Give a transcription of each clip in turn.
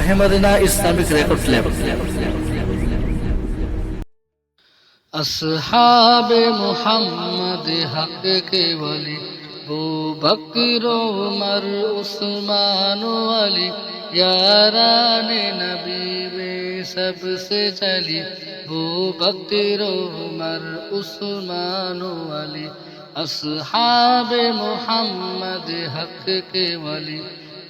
শাহেমাদিনা Islamic record lab আসহাবে Muhammad হক কে বলি বু বকর ওমর উসমান আলী यारान नबी में सबसे चली वो बकर उमर उस्मान वाली असहाब मोहम्मद हक के वाली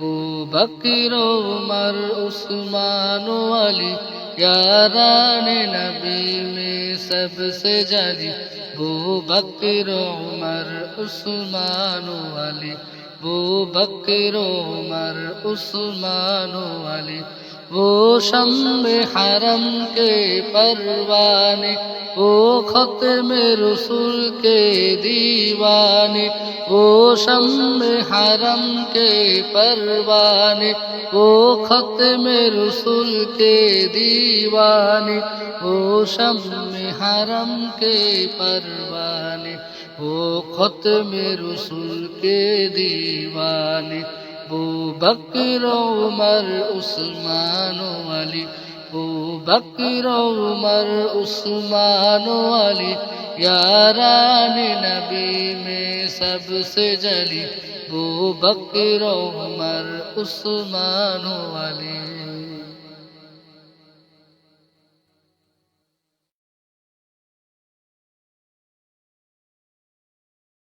আবু বকির উমর উসমান আলী यारान नबी में सबसे जली भू बकर उमर उस्मान वाली वो बकर उमर उस्मान वाली, वो शम्ब हरम के परवाने, वो खत में रसुल के दीवाने, वो शम्ब हरम के परवाने, वो खत में रसुल के दीवाने, वो शम्ब हरम के परवाने। ہو ختم رسول کے دیوانے وہ بکر عمر عثمان علی ও বকর উমর উসমান আলী, ইয়ারান নবী মে সবসে জলি, ও বকর উমর উসমান আলী।